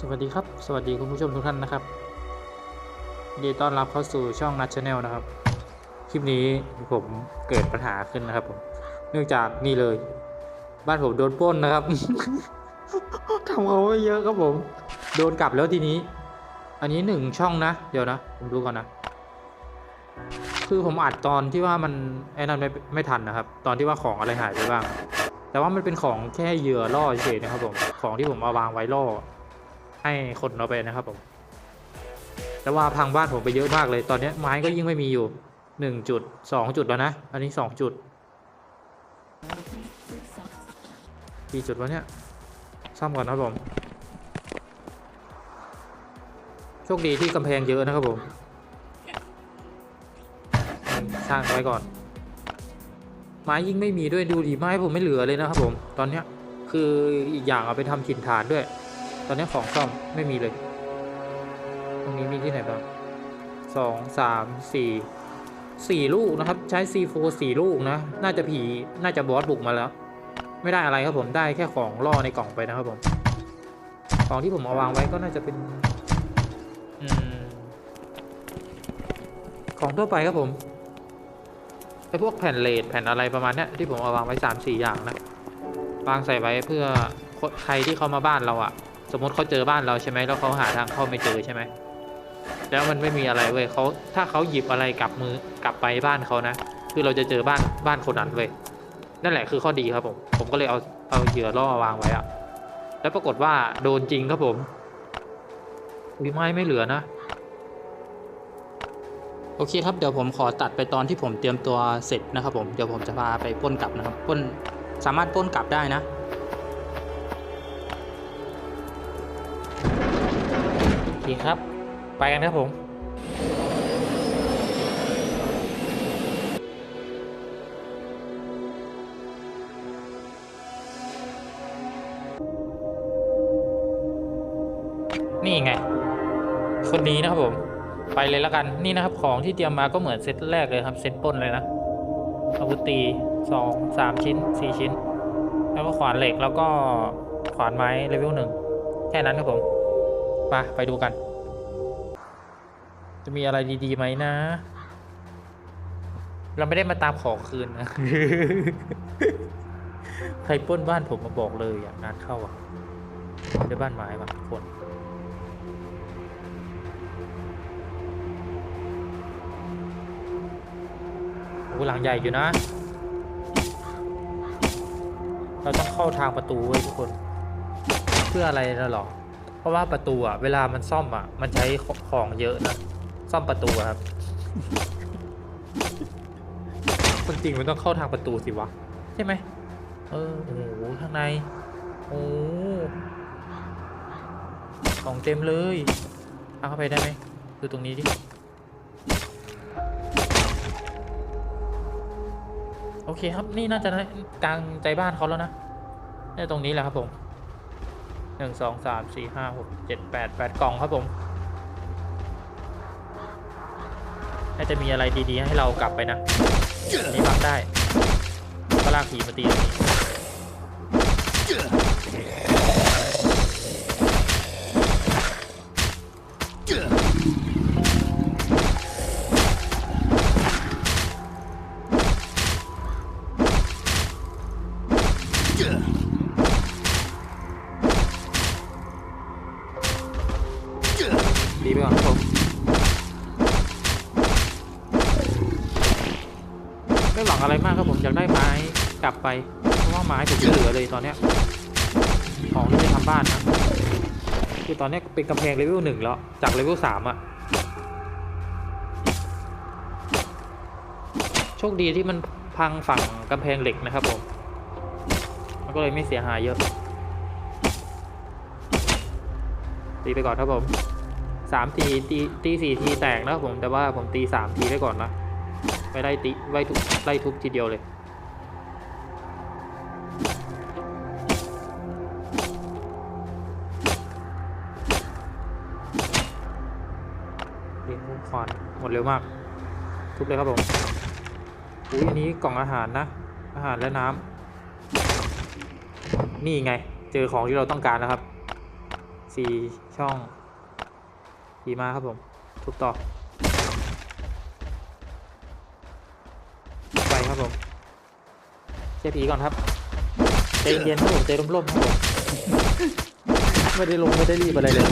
สวัสดีครับ สวัสดีคุณผู้ชมทุกท่านนะครับยินดีต้อนรับเข้าสู่ช่องนัทชาแนลนะครับ คลิปนี้ผมเกิดปัญหาขึ้นนะครับผม เนื่องจากนี่เลย บ้านผมโดนปล้นนะครับ ทำเอาไว้เยอะครับผม โดนกลับแล้วทีนี้ อันนี้หนึ่งช่องนะ เดี๋ยวนะ ผมดูก่อนนะ คือผมอัดตอนที่ว่ามันไอ้นั่นไม่ไม่ทันนะครับ ตอนที่ว่าของอะไรหายไปบ้าง แต่ว่ามันเป็นของแค่เหยื่อล่อเฉยนะครับผม ของที่ผมเอาวางไว้ล่อ ให้คนเอาไปนะครับผม แต่ว่าพังบ้านผมไปเยอะมากเลย ตอนนี้ไม้ก็ยิ่งไม่มีอยู่หนึ่งจุดสองจุดแล้วนะ อันนี้สองจุดกี่จุดวะเนี่ย ซ่อมก่อนนะครับผม โชคดีที่กำแพงเยอะนะครับผม สร้างไว้ก่อน ไม้ยิ่งไม่มีด้วยดูดีไม้ผมไม่เหลือเลยนะครับผม ตอนเนี้ยคืออีกอย่างเอาไปทำถิ่นฐานด้วย ตอนนี้ของซ่อมไม่มีเลย ตรงนี้มีที่ไหนบ้างสองสามสี่สี่ลูกนะครับ ใช้ C4 สี่ลูกนะ น่าจะผีน่าจะบอสบุกมาแล้ว ไม่ได้อะไรครับผมได้แค่ของล่อในกล่องไปนะครับผม ของที่ผมเอาวางไว้ก็น่าจะเป็นอของทั่วไปครับผม ไอพวกแผ่นเลดแผ่นอะไรประมาณเนี้ยที่ผมเอาวางไว้สามสี่อย่างนะวางใส่ไว้เพื่อคนใครที่เขามาบ้านเราอะสมมติเขาเจอบ้านเราใช่ไหมแล้วเขาหาทางเข้าไม่เจอใช่ไหมแล้วมันไม่มีอะไรเว้ยเขาถ้าเขาหยิบอะไรกลับมือกลับไปบ้านเขานะ คือเราจะเจอบ้านบ้านคนนั้นเว้ยนั่นแหละคือข้อดีครับผมผมก็เลยเอาเอาเหยื่อล่อวางไว้อะแล้วปรากฏว่าโดนจริงครับผมวิไม้ไม่เหลือนะ โอเคครับเดี๋ยวผมขอตัดไปตอนที่ผมเตรียมตัวเสร็จนะครับผมเดี๋ยวผมจะพาไปป้นกลับนะครับป้นสามารถป้นกลับได้นะโอเคครับ ไปกันครับผมนี่ไง คนนี้นะครับผม ไปเลยแล้วกันนี่นะครับของที่เตรียมมาก็เหมือนเซตแรกเลยครับเซตป้นเลยนะอาวุธตีสองสามชิ้นสี่ชิ้น แล้วก็ขวานเหล็กแล้วก็ขวานไม้เลเวลหนึ่งแค่นั้นครับผมมาไปดูกัน จะมีอะไรดีๆไหมนะ เราไม่ได้มาตามของคืนนะใครป้นบ้านผมมาบอกเลยอย่างานเข้าอะเดี๋ยวบ้านไม้ว่ะคน โอ้หลังใหญ่อยู่นะ เราต้องเข้าทางประตูเว้ยทุกคน เพื่ออะไรนะหรอ เพราะว่าประตูอะ เวลามันซ่อมอะ มันใช้ของเยอะนะ ซ่อมประตูครับ คนจริงมันต้องเข้าทางประตูสิวะ ใช่ไหม เออ โอ้โหข้างใน โอ้ของเต็มเลยเอาเข้าไปได้ไหม ดูตรงนี้ดิ เคครับนี่น่าจะกลางใจบ้านเขาแล้วนะนี่ตรงนี้แหละครับผมหนึ่งสองสามสี่ห้าหกเจ็ดแปดแปดกล่องครับผมน่าจะมีอะไรดีๆให้เรากลับไปนะอันนี้บังได้ก็ลากผีมาตีตรงนี้ ดีไปก่อนครับผมไม่หวังอะไรมากครับผมอยากได้ไม้กลับไปเพราะว่าไม้ผมไม่เหลือเลยตอนเนี้ยของที่จะทำบ้านนะคือตอนนี้เป็นกำแพงเลเวลหนึ่งแล้ว จากเลเวลสามอะโชคดีที่มันพังฝั่งกำแพงเหล็กนะครับผม ก็เลยไม่เสียหายเยอะ ตีไปก่อนครับผมสามทีตีตีสี่ทีแตกนะครับผมแต่ว่าผมตีสามทีได้ก่อนนะไม่ไล่ติไล่ทุบไล่ทุบทีเดียวเลยเรียงมุมควานหมดเร็วมาก ทุบเลยครับผมอุ้ยอันนี้กล่องอาหารนะ อาหารและน้ำ นี่ไง เจอของที่เราต้องการแล้วครับสี่ช่องผีมาครับผม ทุบต่อ ไปครับผมเช็ผีก่อนครับใจเย็นครับผมใจร่มๆครับผมไม่ได้ลงไม่ได้รีบอะไรเลย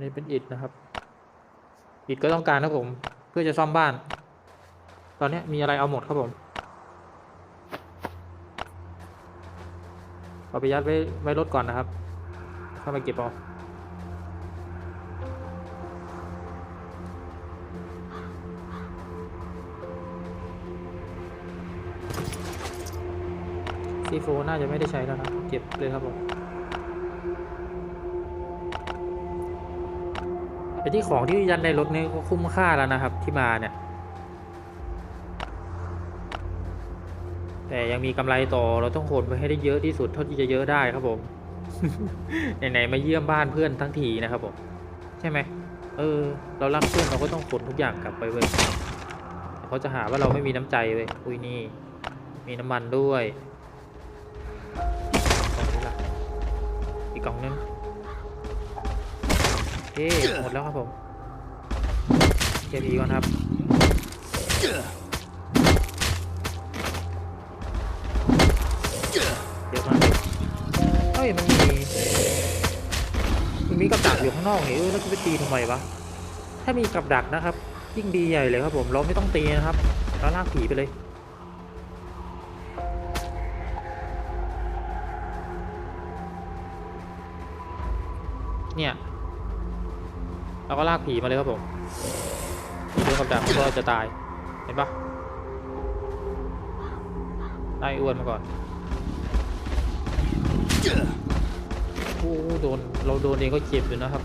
อั นี้เป็นอิฐนะครับ อิฐก็ต้องการครับผม เพื่อจะซ่อมบ้าน ตอนนี้มีอะไรเอาหมดครับผม เอาไปยัดไว้ไว้รถก่อนนะครับเข้าไปเก็บเอาซีโฟน่าจะไม่ได้ใช้แล้วนะเก็บเลยครับผม ไอ้ที่ของที่ยัดในรถนี่ก็คุ้มค่าแล้วนะครับที่มาเนี่ย แต่ยังมีกำไรต่อเราต้องขนไปให้ได้เยอะที่สุดเท่าที่จะเยอะได้ครับผมไหนๆมาเยี่ยมบ้านเพื่อนทั้งทีนะครับผมใช่ไหมเออ เรารักเพื่อนเราก็ต้องขนทุกอย่างกลับไปเว้ยเขาจะหาว่าเราไม่มีน้ำใจเว้ยอุ้ยนี่ มีน้ำมันด้วยกล่องนี้ละอีกกล่องนึง เคหมดแล้วครับผมเก็บอีก่อนครับเดี๋ยวมาเฮ้ยมันมีมันมีกับดักอยู่ข้างนอกนี่เออแล้วจะไปตีทำไมวะถ้ามีกับดักนะครับ ยิ่งดีใหญ่เลยครับผมเราไม่ต้องตีนะครับเราลากผีไปเลยเนี่ย เราก็ลากผีมาเลยครับผมผีโดนกับดักมันก็จะตาย เห็นปะไล่อ้วนมาก่อนโอ้โหโดน เราโดนเองก็เจ็บอยู่นะครับ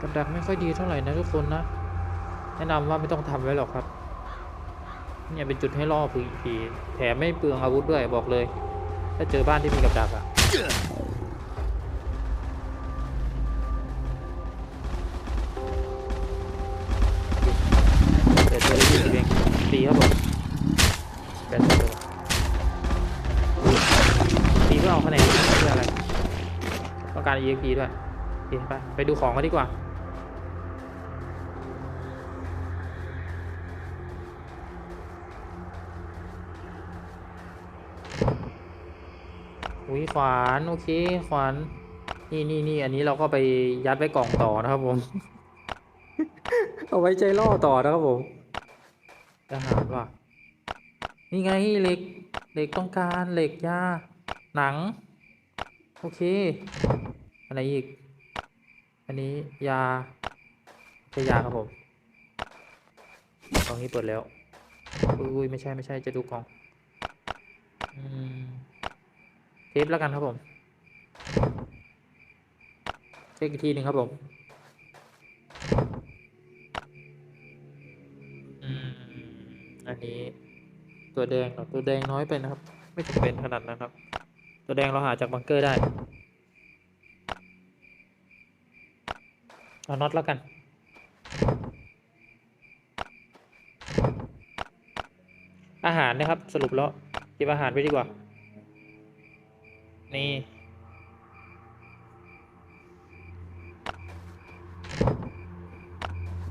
กับดักไม่ค่อยดีเท่าไหร่นะทุกคนนะ แนะนำว่าไม่ต้องทำไว้หรอกครับ เนี่ยเป็นจุดให้ล่อผีผีแถมไม่เปลืองอาวุธด้วยบอกเลย ถ้าเจอบ้านที่มีกับดักอะเดี๋ยวเจอได้ยี่สิบเองตีครับผมแปดสิบเลยตีเพื่อเอาคะแนนเพื่ออะไรต้องการ EXP ด้วยไปไปดูของกันดีกว่า อุ้ยขวานโอเคขวานนี่นี่นี่อันนี้เราก็ไปยัดไว้กล่องต่อนะครับผม เอาไว้ใจล่อต่อนะครับผมทหารว่ะนี่ไงเหล็กเหล็กต้องการเหล็กยาหนัง โอเคอันไหนอีก อันนี้ยาใช่ยาครับผมกล่องนี้เปิดแล้วอุ้ยไม่ใช่ไม่ใช่จะดูกล่องอืม เทปแล้วกันครับผม เช็คอีกทีหนึ่งครับผมอืมอันนี้ ตัวแดงเหรอตัวแดงน้อยไปนะครับ ไม่จำเป็นขนาดนั้นครับ ตัวแดงเราหาจากบังเกอร์ได้ เอาน็อตแล้วกันอาหารนะครับสรุปแล้วเก็บอาหารไปดีกว่า นี่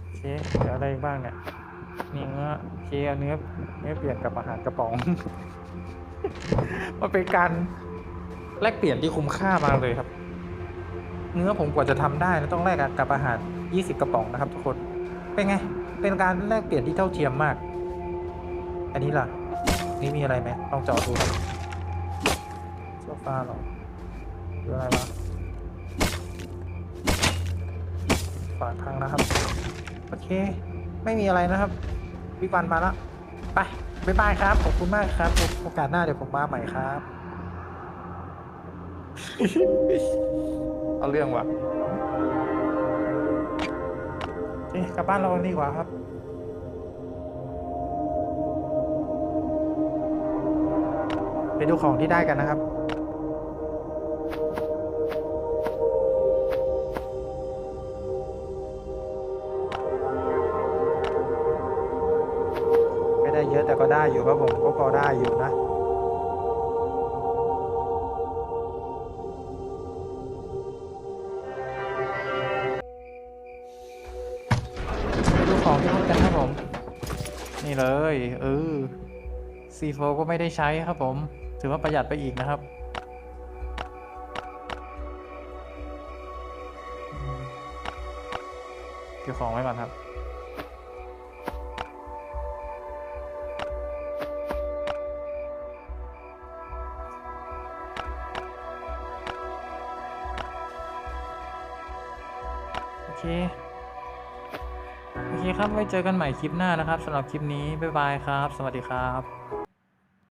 โอเคเดี๋ยวอะไรบ้างเนี่ยนี่เนื้อโอเคเอาเนื้อเนื้อเปลี่ยนกับอาหารกระป๋อง มันเป็นการแลกเปลี่ยนที่คุ้มค่ามากเลยครับ เนื้อผมกว่าจะทำได้นะต้องแลกกับอาหาร 20 กระป๋องนะครับทุกคน เป็นไง เป็นการแลกเปลี่ยนที่เท่าเทียมมาก อันนี้ล่ะ นี่มีอะไรไหมลองเจาะดูครับ โซฟาเหรอหรืออะไรวะฝากทางนะครับ โอเค ไม่มีอะไรนะครับวิกวันมาแล้วไปบ๊ายบายครับ ขอบคุณมากครับ โอกาสหน้าเดี๋ยวผมมาใหม่ครับ เอาเรื่องว่ะเอ๊ะกลับบ้านเรากันดีกว่าครับไปดูของที่ได้กันนะครับ อะแต่ก็ได้อยู่ครับผมก็พอได้อยู่นะดูของที่นู่นกันครับผม นี่เลยเออ C4 ก็ไม่ได้ใช้ครับผม ถือว่าประหยัดไปอีกนะครับเก็บของไว้ก่อนครับ ครับไว้เจอกันใหม่คลิปหน้านะครับสำหรับคลิปนี้บ๊ายบายครับ สวัสดีครับ